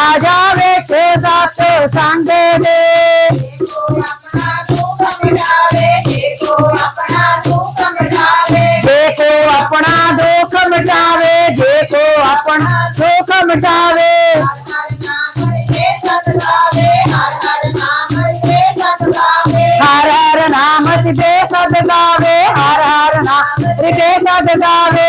आजा बेटे बातो संग रे जेको अपना दुख मिटावे जेको अपना दुख मिटावे हर हर नाम के सद गावे हर हर नाम के सद गावे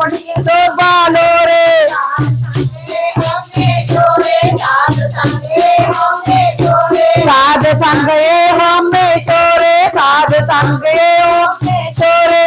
তোর ভালো রে সাধ সঙ্গে হমে তোরে সাধ সঙ্গে তোরে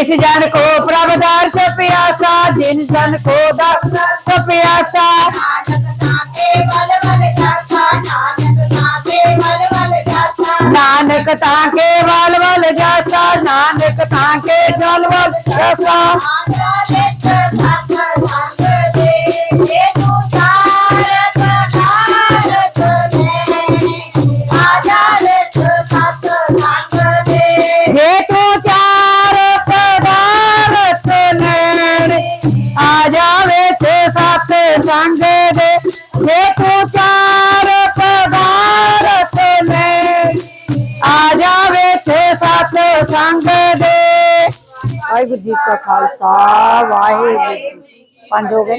एक जन को प्रभ दर्श प्यासा जिन जन को दर्श प्यासा नानक ताके वाल वाल जासा नानक ताके जल वाल जासा देखो आ जी का खालसा वाहिगुरु पंज हो गए।